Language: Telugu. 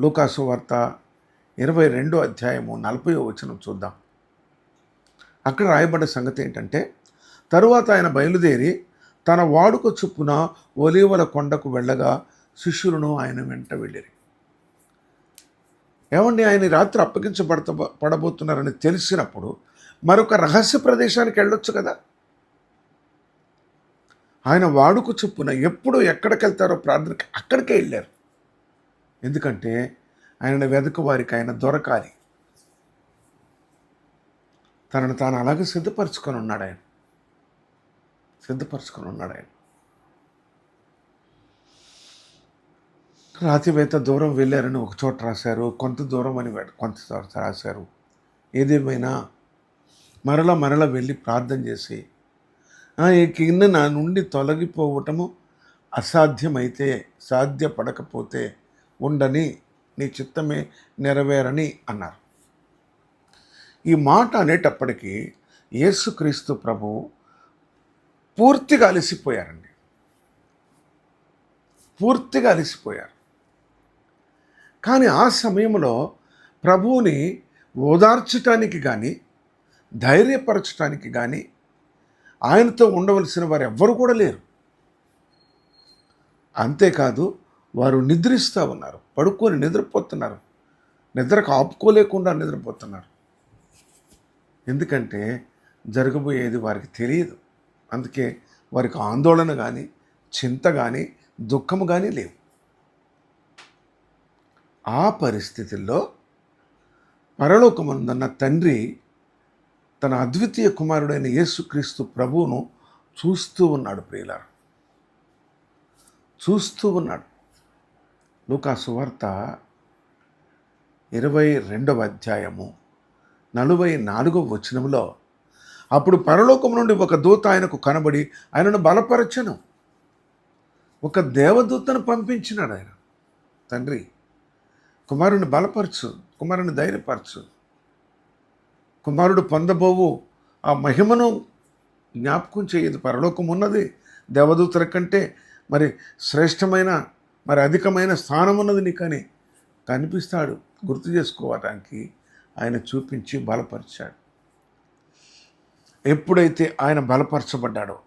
లూకాసు వార్త ఇరవై రెండో అధ్యాయము నలభై వచనం చూద్దాం. అక్కడ రాయబడ్డ సంగతి ఏంటంటే తరువాత ఆయన బయలుదేరి తన వాడుక చొప్పున ఒలీవల కొండకు వెళ్ళగా శిష్యులను ఆయన వెంట వెళ్ళిరి. ఏమండి ఆయన రాత్రి అప్పగించబడత పడబోతున్నారని తెలిసినప్పుడు మరొక రహస్య ప్రదేశానికి వెళ్ళొచ్చు కదా? ఆయన వాడుక చొప్పున ఎప్పుడు ఎక్కడికి వెళ్తారో ప్రార్థనకి అక్కడికే వెళ్ళారు. ఎందుకంటే ఆయన వెదక వారికి ఆయన దొరకాలి. తనను తాను అలాగే సిద్ధపరచుకొని ఉన్నాడు ఆయన. సిద్ధపరచుకొని ఉన్నాడు ఆయన. రాతివేత దూరం వెళ్ళారని ఒక చోట రాశారు. కొంత దూరం అని కొంత చోట రాశారు. ఏదేమైనా మరల మరల వెళ్ళి ప్రార్థన చేసి ఈ కింద నా నుండి తొలగిపోవటము అసాధ్యమైతే సాధ్యపడకపోతే ఉండని నీ చిత్తమే నెరవేరని అన్నారు. ఈ మాట అనేటప్పటికీ యేసుక్రీస్తు ప్రభు పూర్తిగా అలసిపోయారండి. పూర్తిగా అలసిపోయారు. కానీ ఆ సమయంలో ప్రభువుని ఓదార్చటానికి కానీ ధైర్యపరచటానికి కానీ ఆయనతో ఉండవలసిన వారు ఎవ్వరు కూడా లేరు. అంతేకాదు వారు నిద్రిస్తూ ఉన్నారు పడుకొని నిద్రపోతున్నారు. నిద్రకు ఆపుకోలేకుండా నిద్రపోతున్నారు. ఎందుకంటే జరగబోయేది వారికి తెలియదు. అందుకే వారికి ఆందోళన కానీ చింత కానీ దుఃఖము కానీ లేవు. ఆ పరిస్థితుల్లో పరలోకమందున్న తండ్రి తన అద్వితీయ కుమారుడైన యేసుక్రీస్తు ప్రభువును చూస్తూ ఉన్నాడు ప్రియులారు. చూస్తూ ఉన్నాడు. లూకాసు వార్త ఇరవై రెండవ అధ్యాయము నలభై నాలుగవ వచనంలో అప్పుడు పరలోకం నుండి ఒక దూత ఆయనకు కనబడి ఆయనను బలపరచను. ఒక దేవదూతను పంపించినాడు ఆయన. తండ్రి కుమారుని బలపరచు కుమారుని ధైర్యపరచు. కుమారుడు పొందబోవు ఆ మహిమను జ్ఞాపకం చేయదు. పరలోకం ఉన్నది దేవదూతల కంటే మరి శ్రేష్టమైన మరి అధికమైన స్థానం ఉన్నది నీకని కనిపిస్తాడు. గుర్తు చేసుకోవటానికి ఆయన చూపించి బలపరిచాడు. ఎప్పుడైతే ఆయన బలపరచబడ్డాడో